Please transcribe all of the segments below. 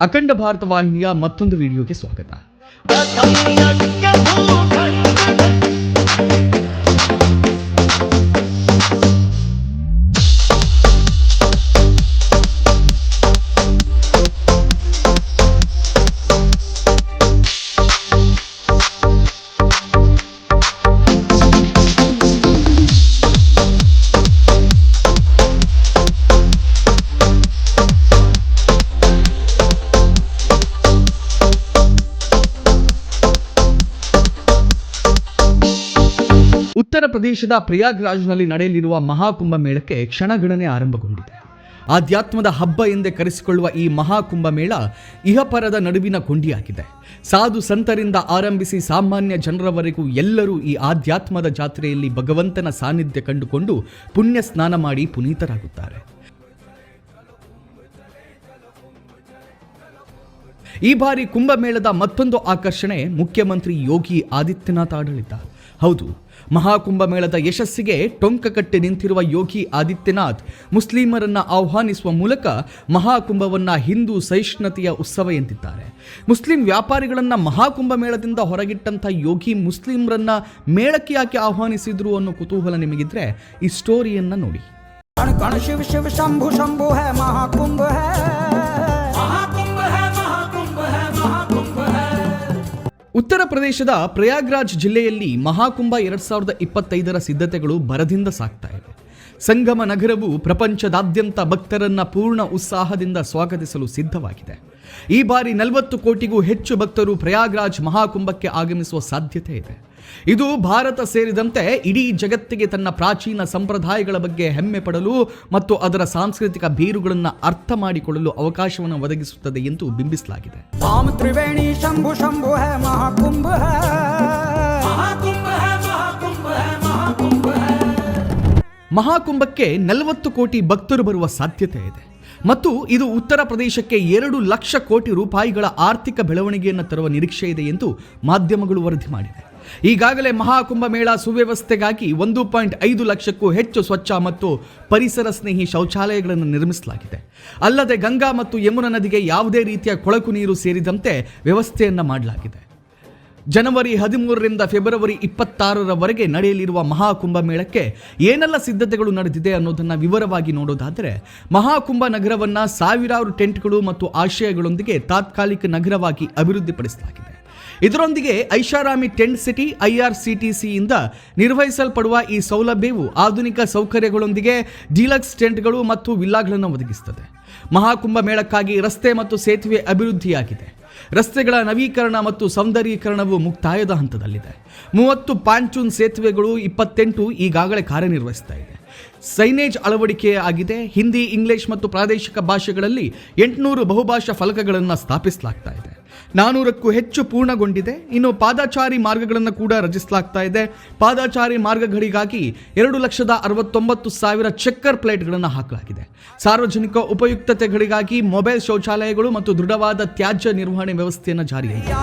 ಅಖಂಡ ಭಾರತ ವಾಹಿನಿಯ ಮತ್ತೊಂದು ವಿಡಿಯೋಗೆ ಸ್ವಾಗತ. ಉತ್ತರ ಪ್ರದೇಶದ ಪ್ರಯಾಗ್ರಾಜ್ನಲ್ಲಿ ನಡೆಯಲಿರುವ ಮಹಾಕುಂಭ ಮೇಳಕ್ಕೆ ಕ್ಷಣಗಣನೆ ಆರಂಭಗೊಂಡಿದೆ. ಆಧ್ಯಾತ್ಮದ ಹಬ್ಬ ಎಂದೇ ಕರೆಸಿಕೊಳ್ಳುವ ಈ ಮಹಾಕುಂಭ ಮೇಳ ಇಹಪರದ ನಡುವಿನ ಕೊಂಡಿಯಾಗಿದೆ. ಸಾಧು ಸಂತರಿಂದ ಆರಂಭಿಸಿ ಸಾಮಾನ್ಯ ಜನರವರೆಗೂ ಎಲ್ಲರೂ ಈ ಆಧ್ಯಾತ್ಮದ ಜಾತ್ರೆಯಲ್ಲಿ ಭಗವಂತನ ಸಾನ್ನಿಧ್ಯ ಕಂಡುಕೊಂಡು ಪುಣ್ಯ ಸ್ನಾನ ಮಾಡಿ ಪುನೀತರಾಗುತ್ತಾರೆ. ಈ ಬಾರಿ ಕುಂಭಮೇಳದ ಮತ್ತೊಂದು ಆಕರ್ಷಣೆ ಮುಖ್ಯಮಂತ್ರಿ ಯೋಗಿ ಆದಿತ್ಯನಾಥ್ ಆಡಳಿತ. ಹೌದು ಮಹಾಕುಂಭ ಮೇಳದ ಯಶಸ್ಸಿಗೆ ಟೊಂಕಕಟ್ಟಿ ನಿಂತಿರುವ ಯೋಗಿ ಆದಿತ್ಯನಾಥ್ ಮುಸ್ಲಿಮರನ್ನ ಆಹ್ವಾನಿಸುವ ಮೂಲಕ ಮಹಾಕುಂಭವನ್ನ ಹಿಂದೂ ಸಹಿಷ್ಣುತೆಯ ಉತ್ಸವ ಎಂದಿದ್ದಾರೆ. ಮುಸ್ಲಿಂ ವ್ಯಾಪಾರಿಗಳನ್ನ ಮಹಾಕುಂಭ ಮೇಳದಿಂದ ಹೊರಗಿಟ್ಟಂಥ ಯೋಗಿ ಮುಸ್ಲಿಮರನ್ನ ಮೇಳಕ್ಕೆ ಯಾಕೆ ಆಹ್ವಾನಿಸಿದ್ರು ಅನ್ನೋ ಕುತೂಹಲ ನಿಮಗಿದ್ರೆ ಈ ಸ್ಟೋರಿಯನ್ನ ನೋಡಿ. ಶಿವ ಶಿವ ಶಂಭು ಶಂಭು ಮಹಾಕುಂಭ ಉತ್ತರ ಪ್ರದೇಶದ ಪ್ರಯಾಗ್ರಾಜ್ ಜಿಲ್ಲೆಯಲ್ಲಿ ಮಹಾಕುಂಭ ಎರಡ್ ಸಾವಿರದ ಇಪ್ಪತ್ತೈದರ ಸಿದ್ಧತೆಗಳು ಭರದಿಂದ ಸಾಗ್ತಾ ಇವೆ. ಸಂಗಮ ನಗರವು ಪ್ರಪಂಚದಾದ್ಯಂತ ಭಕ್ತರನ್ನ ಪೂರ್ಣ ಉತ್ಸಾಹದಿಂದ ಸ್ವಾಗತಿಸಲು ಸಿದ್ಧವಾಗಿದೆ. ಈ ಬಾರಿ ನಲವತ್ತು ಕೋಟಿಗೂ ಹೆಚ್ಚು ಭಕ್ತರು ಪ್ರಯಾಗ್ರಾಜ್ ಮಹಾಕುಂಭಕ್ಕೆ ಆಗಮಿಸುವ ಸಾಧ್ಯತೆ ಇದೆ. ಇದು ಭಾರತ ಸೇರಿದಂತೆ ಇಡೀ ಜಗತ್ತಿಗೆ ತನ್ನ ಪ್ರಾಚೀನ ಸಂಪ್ರದಾಯಗಳ ಬಗ್ಗೆ ಹೆಮ್ಮೆ ಪಡಲು ಮತ್ತು ಅದರ ಸಾಂಸ್ಕೃತಿಕ ಬೀರುಗಳನ್ನು ಅರ್ಥ ಮಾಡಿಕೊಳ್ಳಲು ಅವಕಾಶವನ್ನು ಒದಗಿಸುತ್ತದೆ ಎಂದು ಬಿಂಬಿಸಲಾಗಿದೆ. ಮಹಾಕುಂಭಕ್ಕೆ ನಲವತ್ತು ಕೋಟಿ ಭಕ್ತರು ಬರುವ ಸಾಧ್ಯತೆ ಇದೆ. ಮತ್ತು ಇದು ಉತ್ತರ ಪ್ರದೇಶಕ್ಕೆ ಎರಡು ಲಕ್ಷ ಕೋಟಿ ರೂಪಾಯಿಗಳ ಆರ್ಥಿಕ ಬೆಳವಣಿಗೆಯನ್ನು ತರುವ ನಿರೀಕ್ಷೆ ಇದೆ ಎಂದು ಮಾಧ್ಯಮಗಳು ವರದಿ ಮಾಡಿವೆ. ಈಗಾಗಲೇ ಮಹಾಕುಂಭ ಮೇಳ ಸುವ್ಯವಸ್ಥೆಗಾಗಿ ಒಂದು ಪಾಯಿಂಟ್ ಐದು ಲಕ್ಷಕ್ಕೂ ಹೆಚ್ಚು ಸ್ವಚ್ಛ ಮತ್ತು ಪರಿಸರ ಸ್ನೇಹಿ ಶೌಚಾಲಯಗಳನ್ನು ನಿರ್ಮಿಸಲಾಗಿದೆ. ಅಲ್ಲದೆ ಗಂಗಾ ಮತ್ತು ಯಮುನಾ ನದಿಗೆ ಯಾವುದೇ ರೀತಿಯ ಕೊಳಕು ನೀರು ಸೇರಿದಂತೆ ವ್ಯವಸ್ಥೆಯನ್ನು ಮಾಡಲಾಗಿದೆ. ಜನವರಿ ಹದಿಮೂರರಿಂದ ಫೆಬ್ರವರಿ ಇಪ್ಪತ್ತಾರರವರೆಗೆ ನಡೆಯಲಿರುವ ಮಹಾಕುಂಭ ಮೇಳಕ್ಕೆ ಏನೆಲ್ಲ ಸಿದ್ಧತೆಗಳು ನಡೆದಿದೆ ಅನ್ನೋದನ್ನು ವಿವರವಾಗಿ ನೋಡೋದಾದರೆ, ಮಹಾಕುಂಭ ನಗರವನ್ನ ಸಾವಿರಾರು ಟೆಂಟ್ಗಳು ಮತ್ತು ಆಶಯಗಳೊಂದಿಗೆ ತಾತ್ಕಾಲಿಕ ನಗರವಾಗಿ ಅಭಿವೃದ್ಧಿಪಡಿಸಲಾಗಿದೆ. ಇದರೊಂದಿಗೆ ಐಷಾರಾಮಿ ಟೆಂಟ್ ಸಿಟಿ ಐಆರ್ಸಿಟಿಸಿಯಿಂದ ನಿರ್ವಹಿಸಲ್ಪಡುವ ಈ ಸೌಲಭ್ಯವು ಆಧುನಿಕ ಸೌಕರ್ಯಗಳೊಂದಿಗೆ ಡೀಲಕ್ಸ್ ಟೆಂಟ್ಗಳು ಮತ್ತು ವಿಲ್ಲಾಗಳನ್ನು ಒದಗಿಸುತ್ತದೆ. ಮಹಾಕುಂಭ ಮೇಳಕ್ಕಾಗಿ ರಸ್ತೆ ಮತ್ತು ಸೇತುವೆ ಅಭಿವೃದ್ಧಿಯಾಗಿದೆ. ರಸ್ತೆಗಳ ನವೀಕರಣ ಮತ್ತು ಸೌಂದರ್ಯೀಕರಣವು ಮುಕ್ತಾಯದ ಹಂತದಲ್ಲಿದೆ. ಮೂವತ್ತು ಪಾಂಚೂನ್ ಸೇತುವೆಗಳು ಇಪ್ಪತ್ತೆಂಟು ಈಗಾಗಲೇ ಕಾರ್ಯನಿರ್ವಹಿಸ್ತಾ ಇದೆ. ಸೈನೇಜ್ ಅಳವಡಿಕೆ ಆಗಿದೆ. ಹಿಂದಿ, ಇಂಗ್ಲಿಷ್ ಮತ್ತು ಪ್ರಾದೇಶಿಕ ಭಾಷೆಗಳಲ್ಲಿ ಎಂಟುನೂರು ಬಹುಭಾಷಾ ಫಲಕಗಳನ್ನು ಸ್ಥಾಪಿಸಲಾಗ್ತಾ ಇದೆ. ನಾನೂರಕ್ಕೂ ಹೆಚ್ಚು ಪೂರ್ಣಗೊಂಡಿದೆ. ಇನ್ನು ಪಾದಾಚಾರಿ ಮಾರ್ಗಗಳನ್ನು ಕೂಡ ರಚಿಸಲಾಗ್ತಾ ಇದೆ. ಪಾದಾಚಾರಿ ಮಾರ್ಗಗಳಿಗಾಗಿ ಎರಡು ಲಕ್ಷದ ಅರವತ್ತೊಂಬತ್ತು ಸಾವಿರ ಚೆಕ್ಕರ್ ಪ್ಲೇಟ್ಗಳನ್ನು ಹಾಕಲಾಗಿದೆ. ಸಾರ್ವಜನಿಕ ಉಪಯುಕ್ತತೆಗಳಿಗಾಗಿ ಮೊಬೈಲ್ ಶೌಚಾಲಯಗಳು ಮತ್ತು ದೃಢವಾದ ತ್ಯಾಜ್ಯ ನಿರ್ವಹಣೆ ವ್ಯವಸ್ಥೆಯನ್ನು ಜಾರಿಯಾಗಿದೆ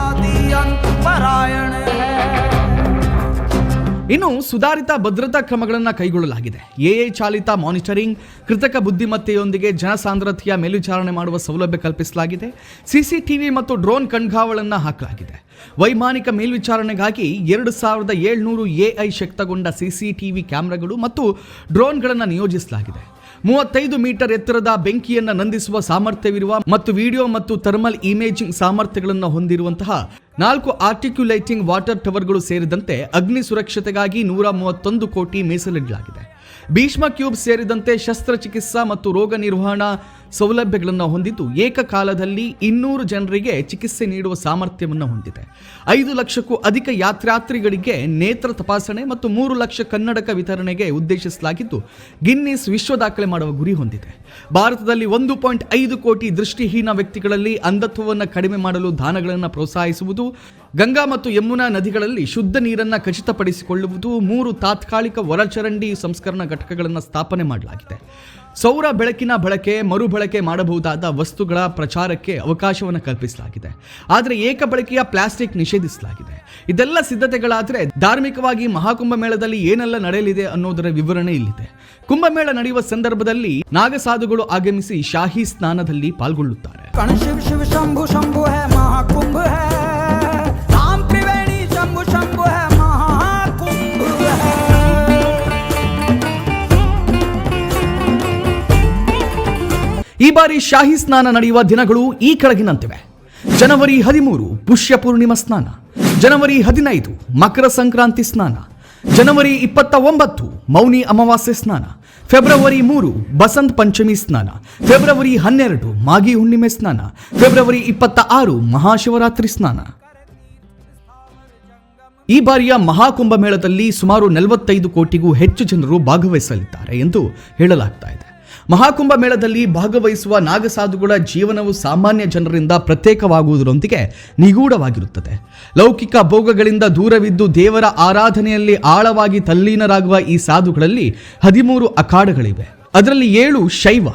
ಇನ್ನು ಸುಧಾರಿತ ಭದ್ರತಾ ಕ್ರಮಗಳನ್ನು ಕೈಗೊಳ್ಳಲಾಗಿದೆ. ಎಐ ಚಾಲಿತ ಮಾನಿಟರಿಂಗ್, ಕೃತಕ ಬುದ್ಧಿಮತ್ತೆಯೊಂದಿಗೆ ಜನಸಾಂದ್ರತೆಯ ಮೇಲ್ವಿಚಾರಣೆ ಮಾಡುವ ಸೌಲಭ್ಯ ಕಲ್ಪಿಸಲಾಗಿದೆ. ಸಿಸಿಟಿವಿ ಮತ್ತು ಡ್ರೋನ್ ಕಣ್ಗಾವಲನ್ನು ಹಾಕಲಾಗಿದೆ. ವೈಮಾನಿಕ ಮೇಲ್ವಿಚಾರಣೆಗಾಗಿ ಎರಡು ಸಾವಿರದ ಏಳ್ನೂರು ಎಐ ಶಕ್ತಗೊಂಡ ಸಿಸಿಟಿವಿ ಕ್ಯಾಮ್ರಾಗಳು ಮತ್ತು ಡ್ರೋನ್ಗಳನ್ನು ನಿಯೋಜಿಸಲಾಗಿದೆ. ಮೂವತ್ತೈದು ಮೀಟರ್ ಎತ್ತರದ ಬೆಂಕಿಯನ್ನು ನಂದಿಸುವ ಸಾಮರ್ಥ್ಯವಿರುವ ಮತ್ತು ವಿಡಿಯೋ ಮತ್ತು ಥರ್ಮಲ್ ಇಮೇಜಿಂಗ್ ಸಾಮರ್ಥ್ಯಗಳನ್ನು ಹೊಂದಿರುವಂತಹ ನಾಲ್ಕು ಆರ್ಟಿಕ್ಯುಲೇಟಿಂಗ್ ವಾಟರ್ ಟವರ್ಗಳು ಸೇರಿದಂತೆ ಅಗ್ನಿ ಸುರಕ್ಷತೆಗಾಗಿ ನೂರ ಮೂವತ್ತೊಂದು ಕೋಟಿ ಮೀಸಲಿಡಲಾಗಿದೆ. ಭೀಷ್ಮ ಕ್ಯೂಬ್ ಸೇರಿದಂತೆ ಶಸ್ತ್ರಚಿಕಿತ್ಸಾ ಮತ್ತು ರೋಗ ನಿರ್ವಹಣಾ ಸೌಲಭ್ಯಗಳನ್ನು ಹೊಂದಿದ್ದು ಏಕಕಾಲದಲ್ಲಿ ಇನ್ನೂರು ಜನರಿಗೆ ಚಿಕಿತ್ಸೆ ನೀಡುವ ಸಾಮರ್ಥ್ಯವನ್ನು ಹೊಂದಿದೆ. ಐದು ಲಕ್ಷಕ್ಕೂ ಅಧಿಕ ಯಾತ್ರಾರ್ಥಿಗಳಿಗೆ ನೇತ್ರ ತಪಾಸಣೆ ಮತ್ತು ಮೂರು ಲಕ್ಷ ಕನ್ನಡಕ ವಿತರಣೆಗೆ ಉದ್ದೇಶಿಸಲಾಗಿದ್ದು ಗಿನ್ನಿಸ್ ವಿಶ್ವ ದಾಖಲೆ ಮಾಡುವ ಗುರಿ ಹೊಂದಿದೆ. ಭಾರತದಲ್ಲಿ ಒಂದು ಪಾಯಿಂಟ್ ಐದು ಕೋಟಿ ದೃಷ್ಟಿಹೀನ ವ್ಯಕ್ತಿಗಳಲ್ಲಿ ಅಂಧತ್ವವನ್ನು ಕಡಿಮೆ ಮಾಡಲು ದಾನಗಳನ್ನು ಪ್ರೋತ್ಸಾಹಿಸುವುದು ಗಂಗಾ ಮತ್ತು ಯಮುನಾ ನದಿಗಳಲ್ಲಿ ಶುದ್ಧ ನೀರನ್ನು ಖಚಿತಪಡಿಸಿಕೊಳ್ಳುವುದು ಮೂರು ತಾತ್ಕಾಲಿಕ ಒಳಚರಂಡಿ ಸಂಸ್ಕರಣಾ ಘಟಕಗಳನ್ನು ಸ್ಥಾಪನೆ ಮಾಡಲಾಗಿದೆ. ಸೌರ ಬೆಳಕಿನ ಬಳಕೆ, ಮರುಬಳಕೆ ಮಾಡಬಹುದಾದ ವಸ್ತುಗಳ ಪ್ರಚಾರಕ್ಕೆ ಅವಕಾಶವನ್ನು ಕಲ್ಪಿಸಲಾಗಿದೆ. ಆದರೆ ಏಕ ಬಳಕೆಯ ಪ್ಲಾಸ್ಟಿಕ್ ನಿಷೇಧಿಸಲಾಗಿದೆ. ಇದೆಲ್ಲ ಸಿದ್ಧತೆಗಳಾದರೆ ಧಾರ್ಮಿಕವಾಗಿ ಮಹಾಕುಂಭ ಮೇಳದಲ್ಲಿ ಏನೆಲ್ಲ ನಡೆಯಲಿದೆ ಅನ್ನೋದರ ವಿವರಣೆ ಇಲ್ಲಿದೆ. ಕುಂಭಮೇಳ ನಡೆಯುವ ಸಂದರ್ಭದಲ್ಲಿ ನಾಗಸಾಧುಗಳು ಆಗಮಿಸಿ ಶಾಹಿ ಸ್ನಾನದಲ್ಲಿ ಪಾಲ್ಗೊಳ್ಳುತ್ತಾರೆ. ಈ ಬಾರಿ ಶಾಹಿ ಸ್ನಾನ ನಡೆಯುವ ದಿನಗಳು ಈ ಕೆಳಗಿನಂತಿವೆ. ಜನವರಿ ಹದಿಮೂರು, ಪುಷ್ಯ ಪೂರ್ಣಿಮಾ ಸ್ನಾನ. ಜನವರಿ ಹದಿನೈದು, ಮಕರ ಸಂಕ್ರಾಂತಿ ಸ್ನಾನ. ಜನವರಿ ಇಪ್ಪತ್ತ ಒಂಬತ್ತು ಮೌನಿ ಅಮಾವಾಸ್ಯೆ ಸ್ನಾನ. ಫೆಬ್ರವರಿ ಮೂರು, ಬಸಂತ್ ಪಂಚಮಿ ಸ್ನಾನ. ಫೆಬ್ರವರಿ ಹನ್ನೆರಡು ಮಾಗಿ ಹುಣ್ಣಿಮೆ ಸ್ನಾನ. ಫೆಬ್ರವರಿ ಇಪ್ಪತ್ತ ಆರು ಮಹಾಶಿವರಾತ್ರಿ ಸ್ನಾನ. ಈ ಬಾರಿಯ ಮಹಾಕುಂಭ ಮೇಳದಲ್ಲಿ ಸುಮಾರು ನಲವತ್ತೈದು ಕೋಟಿಗೂ ಹೆಚ್ಚು ಜನರು ಭಾಗವಹಿಸಲಿದ್ದಾರೆ ಎಂದು ಹೇಳಲಾಗ್ತಾ ಇದೆ. ಮಹಾಕುಂಭ ಮೇಳದಲ್ಲಿ ಭಾಗವಹಿಸುವ ನಾಗಸಾಧುಗಳ ಜೀವನವು ಸಾಮಾನ್ಯ ಜನರಿಂದ ಪ್ರತ್ಯೇಕವಾಗುವುದರೊಂದಿಗೆ ನಿಗೂಢವಾಗಿರುತ್ತದೆ. ಲೌಕಿಕ ಭೋಗಗಳಿಂದ ದೂರವಿದ್ದು ದೇವರ ಆರಾಧನೆಯಲ್ಲಿ ಆಳವಾಗಿ ತಲ್ಲೀನರಾಗುವ ಈ ಸಾಧುಗಳಲ್ಲಿ ಹದಿಮೂರು ಅಖಾಡಗಳಿವೆ. ಅದರಲ್ಲಿ ಏಳು ಶೈವ,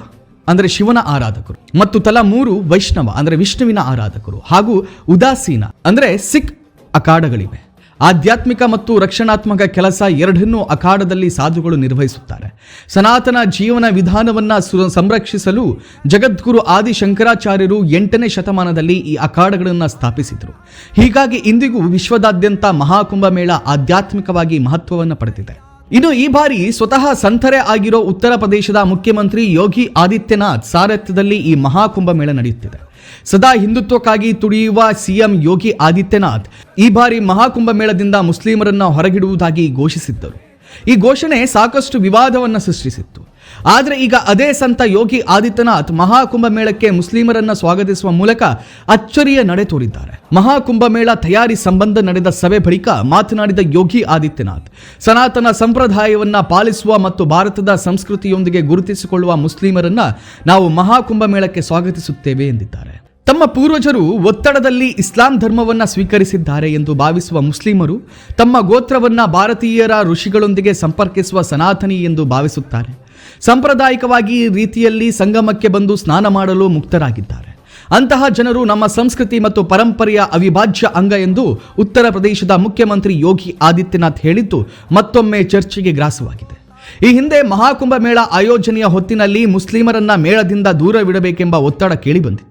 ಅಂದರೆ ಶಿವನ ಆರಾಧಕರು, ಮತ್ತು ತಲಾ ಮೂರು ವೈಷ್ಣವ, ಅಂದರೆ ವಿಷ್ಣುವಿನ ಆರಾಧಕರು ಹಾಗೂ ಉದಾಸೀನ, ಅಂದರೆ ಸಿಖ್ ಅಖಾಡಗಳಿವೆ. ಆಧ್ಯಾತ್ಮಿಕ ಮತ್ತು ರಕ್ಷಣಾತ್ಮಕ ಕೆಲಸ ಎರಡನ್ನೂ ಅಖಾಡದಲ್ಲಿ ಸಾಧುಗಳು ನಿರ್ವಹಿಸುತ್ತಾರೆ. ಸನಾತನ ಜೀವನ ವಿಧಾನವನ್ನು ಸಂರಕ್ಷಿಸಲು ಜಗದ್ಗುರು ಆದಿ ಶಂಕರಾಚಾರ್ಯರು ಎಂಟನೇ ಶತಮಾನದಲ್ಲಿ ಈ ಅಖಾಡಗಳನ್ನು ಸ್ಥಾಪಿಸಿದರು. ಹೀಗಾಗಿ ಇಂದಿಗೂ ವಿಶ್ವದಾದ್ಯಂತ ಮಹಾಕುಂಭ ಮೇಳ ಆಧ್ಯಾತ್ಮಿಕವಾಗಿ ಮಹತ್ವವನ್ನು ಪಡೆದಿದೆ. ಇನ್ನು ಈ ಬಾರಿ ಸ್ವತಃ ಸಂತರೇ ಆಗಿರೋ ಉತ್ತರ ಪ್ರದೇಶದ ಮುಖ್ಯಮಂತ್ರಿ ಯೋಗಿ ಆದಿತ್ಯನಾಥ್ ಸಾರಥ್ಯದಲ್ಲಿ ಈ ಮಹಾಕುಂಭ ಮೇಳ ನಡೆಯುತ್ತಿದೆ. ಸದಾ ಹಿಂದುತ್ವಕ್ಕಾಗಿ ತುಡಿಯುವ ಸಿಎಂ ಯೋಗಿ ಆದಿತ್ಯನಾಥ್ ಈ ಬಾರಿ ಮಹಾಕುಂಭ ಮೇಳದಿಂದ ಮುಸ್ಲಿಮರನ್ನ ಹೊರಗಿಡುವುದಾಗಿ ಘೋಷಿಸಿದ್ದರು. ಈ ಘೋಷಣೆ ಸಾಕಷ್ಟು ವಿವಾದವನ್ನು ಸೃಷ್ಟಿಸಿತ್ತು. ಆದರೆ ಈಗ ಅದೇ ಸಂತ ಯೋಗಿ ಆದಿತ್ಯನಾಥ್ ಮಹಾಕುಂಭ ಮೇಳಕ್ಕೆ ಮುಸ್ಲಿಮರನ್ನ ಸ್ವಾಗತಿಸುವ ಮೂಲಕ ಅಚ್ಚರಿಯ ನಡೆ ತೋರಿದ್ದಾರೆ. ಮಹಾಕುಂಭ ಮೇಳ ತಯಾರಿ ಸಂಬಂಧ ನಡೆದ ಸಭೆ ಬಳಿಕ ಮಾತನಾಡಿದ ಯೋಗಿ ಆದಿತ್ಯನಾಥ್, ಸನಾತನ ಸಂಪ್ರದಾಯವನ್ನ ಪಾಲಿಸುವ ಮತ್ತು ಭಾರತದ ಸಂಸ್ಕೃತಿಯೊಂದಿಗೆ ಗುರುತಿಸಿಕೊಳ್ಳುವ ಮುಸ್ಲಿಮರನ್ನ ನಾವು ಮಹಾಕುಂಭ ಮೇಳಕ್ಕೆ ಸ್ವಾಗತಿಸುತ್ತೇವೆ ಎಂದಿದ್ದಾರೆ. ತಮ್ಮ ಪೂರ್ವಜರು ಒತ್ತಡದಲ್ಲಿ ಇಸ್ಲಾಂ ಧರ್ಮವನ್ನು ಸ್ವೀಕರಿಸಿದ್ದಾರೆ ಎಂದು ಭಾವಿಸುವ ಮುಸ್ಲಿಮರು ತಮ್ಮ ಗೋತ್ರವನ್ನ ಭಾರತೀಯರ ಋಷಿಗಳೊಂದಿಗೆ ಸಂಪರ್ಕಿಸುವ ಸನಾತನಿ ಎಂದು ಭಾವಿಸುತ್ತಾರೆ. ಸಾಂಪ್ರದಾಯಿಕವಾಗಿ ರೀತಿಯಲ್ಲಿ ಸಂಗಮಕ್ಕೆ ಬಂದು ಸ್ನಾನ ಮಾಡಲು ಮುಕ್ತರಾಗಿದ್ದಾರೆ. ಅಂತಹ ಜನರು ನಮ್ಮ ಸಂಸ್ಕೃತಿ ಮತ್ತು ಪರಂಪರೆಯ ಅವಿಭಾಜ್ಯ ಅಂಗ ಎಂದು ಉತ್ತರ ಪ್ರದೇಶದ ಮುಖ್ಯಮಂತ್ರಿ ಯೋಗಿ ಆದಿತ್ಯನಾಥ್ ಹೇಳಿದ್ದು ಮತ್ತೊಮ್ಮೆ ಚರ್ಚೆಗೆ ಗ್ರಾಸವಾಗಿದೆ. ಈ ಹಿಂದೆ ಮಹಾಕುಂಭ ಮೇಳ ಆಯೋಜನೆಯ ಹೊತ್ತಿನಲ್ಲಿ ಮುಸ್ಲಿಮರನ್ನ ಮೇಳದಿಂದ ದೂರವಿಡಬೇಕೆಂಬ ಒತ್ತಡ ಕೇಳಿಬಂದಿತ್ತು.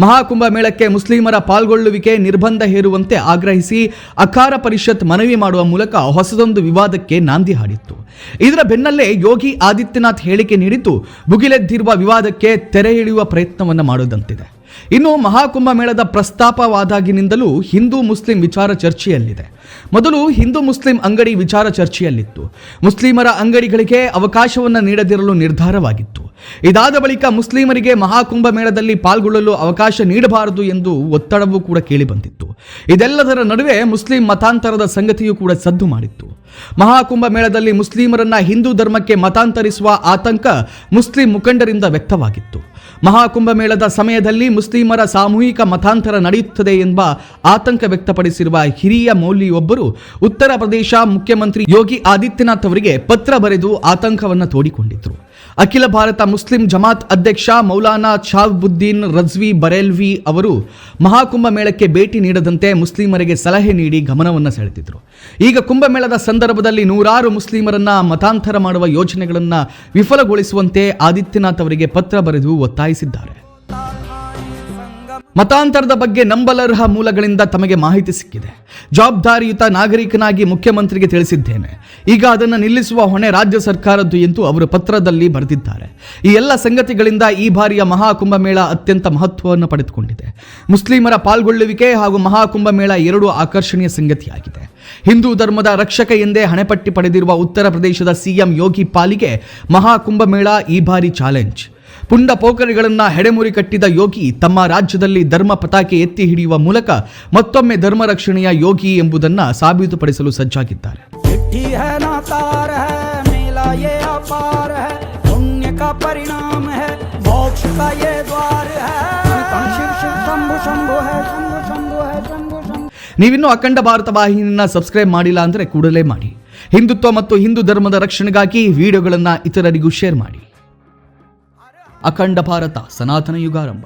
ಮಹಾಕುಂಭ ಮೇಳಕ್ಕೆ ಮುಸ್ಲಿಮರ ಪಾಲ್ಗೊಳ್ಳುವಿಕೆ ನಿರ್ಬಂಧ ಹೇರುವಂತೆ ಆಗ್ರಹಿಸಿ ಅಖಾರ ಪರಿಷತ್ ಮನವಿ ಮಾಡುವ ಮೂಲಕ ಹೊಸದೊಂದು ವಿವಾದಕ್ಕೆ ನಾಂದಿ ಹಾಡಿತ್ತು. ಇದರ ಬೆನ್ನಲ್ಲೇ ಯೋಗಿ ಆದಿತ್ಯನಾಥ್ ಹೇಳಿಕೆ ನೀಡಿದ್ದು, ಭುಗಿಲೆದ್ದಿರುವ ವಿವಾದಕ್ಕೆ ತೆರೆ ಇಳಿಯುವ ಪ್ರಯತ್ನವನ್ನು ಮಾಡೋದಂತಿದೆ. ಇನ್ನು ಮಹಾಕುಂಭ ಮೇಳದ ಪ್ರಸ್ತಾಪವಾದಾಗಿನಿಂದಲೂ ಹಿಂದೂ ಮುಸ್ಲಿಂ ವಿಚಾರ ಚರ್ಚೆಯಲ್ಲಿದೆ. ಮೊದಲು ಹಿಂದೂ ಮುಸ್ಲಿಂ ಅಂಗಡಿ ವಿಚಾರ ಚರ್ಚೆಯಲ್ಲಿತ್ತು. ಮುಸ್ಲಿಮರ ಅಂಗಡಿಗಳಿಗೆ ಅವಕಾಶವನ್ನು ನೀಡದಿರಲು ನಿರ್ಧಾರವಾಗಿತ್ತು. ಇದಾದ ಬಳಿಕ ಮುಸ್ಲಿಮರಿಗೆ ಮಹಾಕುಂಭ ಮೇಳದಲ್ಲಿ ಪಾಲ್ಗೊಳ್ಳಲು ಅವಕಾಶ ನೀಡಬಾರದು ಎಂದು ಒತ್ತಡವೂ ಕೂಡ ಕೇಳಿಬಂದಿತ್ತು. ಇದೆಲ್ಲದರ ನಡುವೆ ಮುಸ್ಲಿಂ ಮತಾಂತರದ ಸಂಗತಿಯೂ ಕೂಡ ಸದ್ದು ಮಾಡಿತ್ತು. ಮಹಾಕುಂಭ ಮೇಳದಲ್ಲಿ ಮುಸ್ಲಿಮರನ್ನ ಹಿಂದೂ ಧರ್ಮಕ್ಕೆ ಮತಾಂತರಿಸುವ ಆತಂಕ ಮುಸ್ಲಿಂ ಮುಖಂಡರಿಂದ ವ್ಯಕ್ತವಾಗಿತ್ತು. ಮಹಾಕುಂಭ ಮೇಳದ ಸಮಯದಲ್ಲಿ ಮುಸ್ಲಿಮರ ಸಾಮೂಹಿಕ ಮತಾಂತರ ನಡೆಯುತ್ತದೆ ಎಂಬ ಆತಂಕ ವ್ಯಕ್ತಪಡಿಸಿರುವ ಹಿರಿಯ ಮೌಲ್ಯಿಯೊಬ್ಬರು ಉತ್ತರ ಪ್ರದೇಶ ಮುಖ್ಯಮಂತ್ರಿ ಯೋಗಿ ಆದಿತ್ಯನಾಥ್ ಅವರಿಗೆ ಪತ್ರ ಬರೆದು ಆತಂಕವನ್ನು ತೋಡಿಕೊಂಡಿದ್ರು. ಅಖಿಲ ಭಾರತ ಮುಸ್ಲಿಂ ಜಮಾತ್ ಅಧ್ಯಕ್ಷ ಮೌಲಾನಾ ಛಾಬುದ್ದೀನ್ ರಜ್ವಿ ಬರೇಲ್ವಿ ಅವರು ಮಹಾಕುಂಭ ಮೇಳಕ್ಕೆ ಭೇಟಿ ನೀಡದಂತೆ ಮುಸ್ಲಿಮರಿಗೆ ಸಲಹೆ ನೀಡಿ ಗಮನವನ್ನು ಸೆಳೆತಿದ್ರು ಈಗ ಕುಂಭಮೇಳದ ಸಂದರ್ಭದಲ್ಲಿ ನೂರಾರು ಮುಸ್ಲಿಮರನ್ನ ಮತಾಂತರ ಮಾಡುವ ಯೋಜನೆಗಳನ್ನು ವಿಫಲಗೊಳಿಸುವಂತೆ ಆದಿತ್ಯನಾಥ್ ಅವರಿಗೆ ಪತ್ರ ಬರೆದು ಒತ್ತಾಯಿಸಿದ್ದಾರೆ. ಮತಾಂತರದ ಬಗ್ಗೆ ನಂಬಲರ್ಹ ಮೂಲಗಳಿಂದ ತಮಗೆ ಮಾಹಿತಿ ಸಿಕ್ಕಿದೆ. ಜವಾಬ್ದಾರಿಯುತ ನಾಗರಿಕನಾಗಿ ಮುಖ್ಯಮಂತ್ರಿಗೆ ತಿಳಿಸಿದ್ದೇನೆ. ಈಗ ಅದನ್ನು ನಿಲ್ಲಿಸುವ ಹೊಣೆ ರಾಜ್ಯ ಸರ್ಕಾರದ್ದು ಎಂದು ಅವರು ಪತ್ರದಲ್ಲಿ ಬರೆದಿದ್ದಾರೆ. ಈ ಎಲ್ಲ ಸಂಗತಿಗಳಿಂದ ಈ ಬಾರಿಯ ಮಹಾಕುಂಭ ಮೇಳ ಅತ್ಯಂತ ಮಹತ್ವವನ್ನು ಪಡೆದುಕೊಂಡಿದೆ. ಮುಸ್ಲಿಮರ ಪಾಲ್ಗೊಳ್ಳುವಿಕೆ ಹಾಗೂ ಮಹಾಕುಂಭ ಮೇಳ ಎರಡೂ ಆಕರ್ಷಣೀಯ ಸಂಗತಿಯಾಗಿದೆ. ಹಿಂದೂ ಧರ್ಮದ ರಕ್ಷಕ ಎಂದೇ ಹಣೆಪಟ್ಟಿ ಪಡೆದಿರುವ ಉತ್ತರ ಪ್ರದೇಶದ ಸಿಎಂ ಯೋಗಿ ಪಾಲಿಗೆ ಮಹಾಕುಂಭ ಮೇಳ ಈ ಬಾರಿ ಚಾಲೆಂಜ್. ಪುಂಡ ಪೋಖರಿಗಳನ್ನು ಹೆಡೆಮುರಿ ಕಟ್ಟಿದ ಯೋಗಿ ತಮ್ಮ ರಾಜ್ಯದಲ್ಲಿ ಧರ್ಮ ಪತಾಕೆ ಎತ್ತಿ ಹಿಡಿಯುವ ಮೂಲಕ ಮತ್ತೊಮ್ಮೆ ಧರ್ಮ ರಕ್ಷಣೆಯ ಯೋಗಿ ಎಂಬುದನ್ನು ಸಾಬೀತುಪಡಿಸಲು ಸಜ್ಜಾಗಿದ್ದಾರೆ. ನೀವಿನ್ನೂ ಅಖಂಡ ಭಾರತ ವಾಹಿನಿಯನ್ನ ಸಬ್ಸ್ಕ್ರೈಬ್ ಮಾಡಿಲ್ಲ ಅಂದರೆ ಕೂಡಲೇ ಮಾಡಿ. ಹಿಂದುತ್ವ ಮತ್ತು ಹಿಂದೂ ಧರ್ಮದ ರಕ್ಷಣೆಗಾಗಿ ವಿಡಿಯೋಗಳನ್ನು ಇತರರಿಗೂ ಶೇರ್ ಮಾಡಿ. ಅಖಂಡ ಭಾರತ ಸನಾತನ ಯುಗಾರಂಭ.